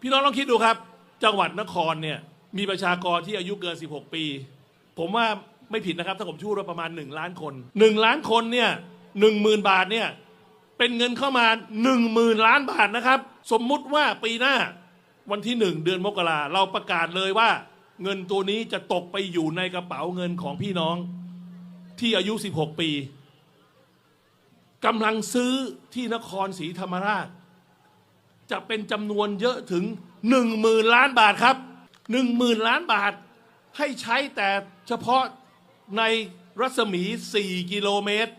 พี่น้องลองคิดดูครับ จังหวัดนครเนี่ยมีประชากรที่อายุเกิน 16 ปี ผมว่าไม่ผิดนะครับ ถ้าผมชูดว่าประมาณ 1 ล้านคน 1 ล้านคนเนี่ยหนึ่งหมื่นบาทเนี่ยเป็นเงินเข้ามา1 0,000 ล้านบาทนะครับ สมมุติว่าปีหน้าวันที่ 1 เดือนมกราเราประกาศเลยว่า เงินตัวนี้จะตกไปอยู่ในกระเป๋าเงินของพี่น้องที่อายุ 16 ปีกำลังซื้อที่นครศรีธรรมราช จะเป็นจำนวนเยอะถึง1 0,000ล้านบาทครับ1 0,000ล้านบาท ให้ใช้แต่เฉพาะในรัศมี 4 กิโลเมตร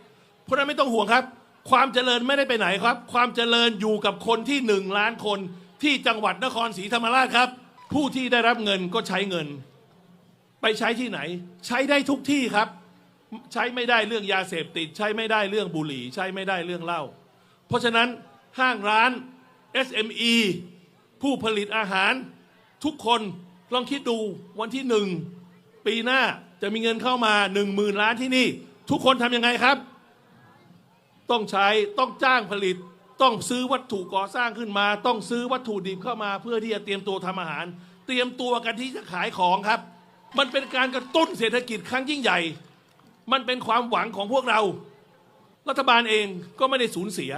เพราะนั้นไม่ต้องห่วงครับ ความเจริญไม่ได้ไปไหนครับ ความเจริญอยู่กับคนที่ 1 ล้านคนที่จังหวัดนครศรีธรรมราชครับ ผู้ที่ได้รับเงินก็ใช้เงิน ไปใช้ที่ไหน ใช้ได้ทุกที่ครับ ใช้ไม่ได้เรื่องยาเสพติด ใช้ไม่ได้เรื่องบุหรี่ ใช้ไม่ได้เรื่องเหล้าเพราะฉะนั้นห้างร้าน SME ผู้ผลิตอาหาร ทุกคนลองคิดดูวันที่หนึ่งปีหน้าจะมีเงินเข้ามาหนึ่งหมื่นล้านที่นี่ ทุกคนทำยังไงครับ ต้องใช้ต้องจ้างผลิต ต้องซื้อวัตถุก่อสร้างขึ้นมา ต้องซื้อวัตถุดิบเข้ามา เพื่อที่จะเตรียมตัวทำอาหาร เตรียมตัวกันที่จะขายของครับ มันเป็นการกระตุ้นเศรษฐกิจครั้งยิ่งใหญ่ มันเป็นความหวังของพวกเรา รัฐบาลเองก็ไม่ได้สูญเสีย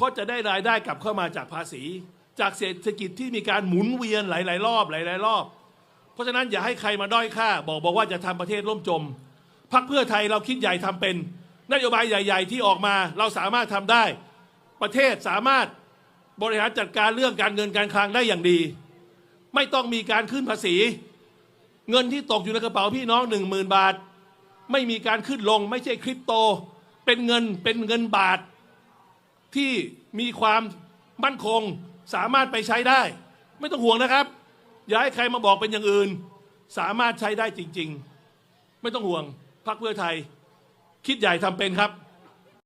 เพราะจะได้รายได้กลับเข้ามาจากภาษี จากเศรษฐกิจที่มีการหมุนเวียนหลาย ๆ รอบหลาย ๆ รอบ เพราะฉะนั้นอย่าให้ใครมาด้อยค่า บอกบอกว่าจะทำประเทศล่มจมพักเพื่อไทยเราคิดใหญ่ทำเป็น นโยบายใหญ่ ๆ ที่ออกมาเราสามารถทำได้ ประเทศสามารถบริหารจัดการเรื่องการเงินการคลังได้อย่างดี ไม่ต้องมีการขึ้นภาษี เงินที่ตกอยู่ในกระเป๋าพี่น้องหนึ่งหมื่นบาท ไม่มีการขึ้นลง ไม่ใช่คริปโต เป็นเงินเป็นเงินบาท ที่มีความมั่นคงสามารถไปใช้ได้ ไม่ต้องห่วงนะครับ อย่าให้ใครมาบอกเป็นอย่างอื่น สามารถใช้ได้จริง ๆ ไม่ต้องห่วงพรรคเพื่อไทย คิดใหญ่ทำเป็นครับ